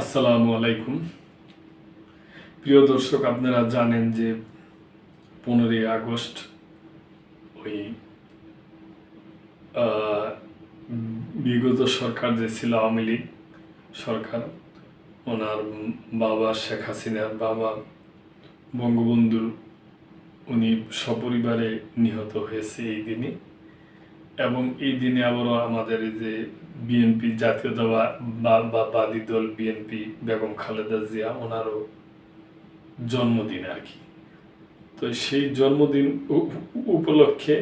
আসসালামু আলাইকুম। প্রিয় দর্শক, আপনারা জানেন যে পনেরোই আগস্ট ওই বিগত সরকার যে ছিল আওয়ামী লীগ সরকার, ওনার বাবা শেখ হাসিনার বাবা বঙ্গবন্ধুর, উনি সপরিবারে নিহত হয়েছে এই দিনে। এবং এই দিনে আবারও আমাদের এই যে বিএনপি জাতীয়তাবাদী দল বিএনপি বেগম খালেদা জিয়া, ওনারও জন্মদিন আর কি। তো সেই জন্মদিন উপলক্ষে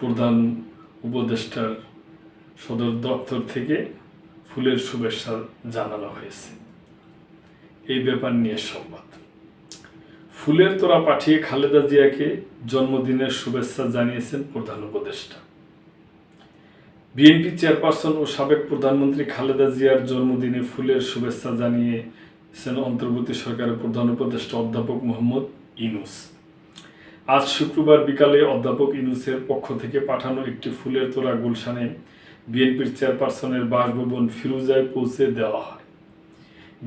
প্রধান উপদেষ্টার সদর দপ্তর থেকে ফুলের শুভেচ্ছা জানানো হয়েছে। এই ব্যাপার নিয়ে সংবাদ। ফুলের তোড়া পাঠিয়ে খালেদা জিয়াকে জন্মদিনের শুভেচ্ছা জানিয়েছেন প্রধান উপদেষ্টা। বিএনপি চেয়ারপারসন ও সাবেক প্রধানমন্ত্রী খালেদা জিয়ার জন্মদিনে ফুলের শুভেচ্ছা জানিয়েছেন অন্তর্বর্তী সরকারের প্রধান উপদেষ্টা অধ্যাপক মোহাম্মদ ইনুস। আজ শুক্রবার বিকালে অধ্যাপক ইনুসের পক্ষ থেকে পাঠানো একটি ফুলের তোড়া গুলশানে বিএনপির চেয়ারপারসনের বাসভবন ফিরুজায় পৌঁছে দেওয়া হয়।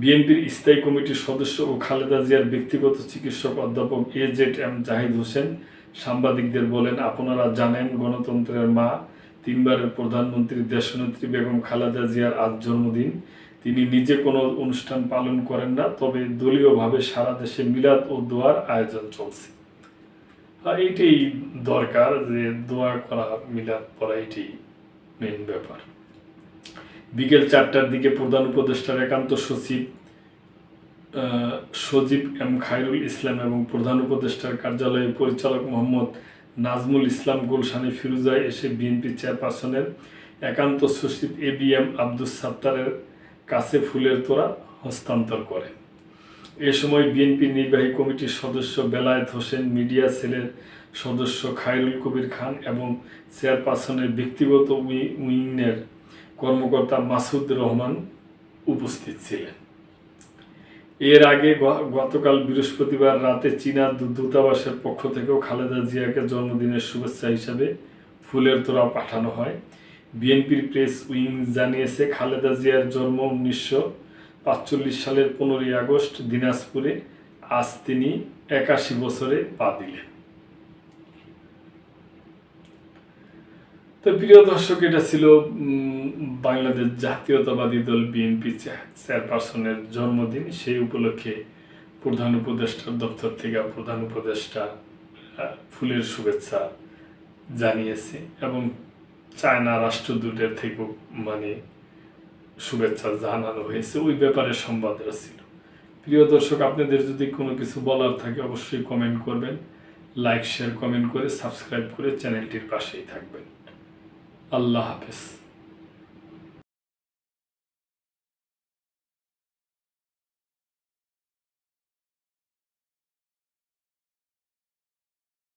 বিএনপির স্থায়ী কমিটির সদস্য ও খালেদা জিয়ার ব্যক্তিগত চিকিৎসক অধ্যাপক A Z M Zahid Hossain সাংবাদিকদের বলেন, আপনারা জানেন গণতন্ত্রের মা। তিনবারের প্রধানমন্ত্রী দেশনেত্রী বেগম খালেদা জিয়ার আজ জন্মদিন। তিনি নিজে কোনো অনুষ্ঠান পালন করেন না, তবে দলীয়ভাবে সারা দেশে মিলাদ ও দোয়ার আয়োজন চলছে। আর এইটাই দরকার যে দোয়া করা, মিলাদ করা এটাই মেন ব্যাপার। বিকেল চারটার দিকে প্রধান উপদেষ্টার একান্ত সচিব সজীব এম খায়রুল ইসলাম এবং প্রধান উপদেষ্টার কার্যালয়ের পরিচালক মোহাম্মদ নাজমুল ইসলাম গুলশানি ফিরুজায় এসে বিএনপি চেয়ারপারসনের একান্ত সচিব এ বি এম আব্দুস সাত্তারের কাছে ফুলের তোরা হস্তান্তর করেন। এ সময় বিএনপি নির্বাহী কমিটির সদস্য বেলায়েত হোসেন, মিডিয়া সেলের সদস্য খায়রুল কবির খান এবং চেয়ারপারসনের ব্যক্তিগত উই- উইংয়ের কর্মকর্তা মাসুদ রহমান উপস্থিত ছিলেন। এর আগে গতকাল বৃহস্পতিবার রাতে চীনা দূতাবাসের পক্ষ থেকেও খালেদা জিয়াকে জন্মদিনের শুভেচ্ছা হিসাবে ফুলের তোড়া পাঠানো হয়। বিএনপির প্রেস উইং জানিয়েছে, খালেদা জিয়ার জন্ম উনিশশো পাঁচচল্লিশ সালের পনেরোই আগস্ট দিনাজপুরে। আজ তিনি একাশি বছরে পা দিলেন। তো প্রিয় দর্শক, এটা ছিল বাংলাদেশ জাতীয়তাবাদী দল বিএনপি চেয়ারপারসনের জন্মদিন। সেই উপলক্ষে প্রধান উপদেষ্টার দপ্তর থেকে প্রধান উপদেষ্টা ফুলের শুভেচ্ছা জানিয়েছে এবং চায়না রাষ্ট্রদূতের থেকেও মানে শুভেচ্ছা জানানো হয়েছে। ওই ব্যাপারে সংবাদটা ছিল। প্রিয় দর্শক, আপনাদের যদি কোনো কিছু বলার থাকে, অবশ্যই কমেন্ট করবেন লাইক শেয়ার কমেন্ট করে সাবস্ক্রাইব করে চ্যানেলটির পাশেই থাকবেন। আল্লাহ হাফেজ।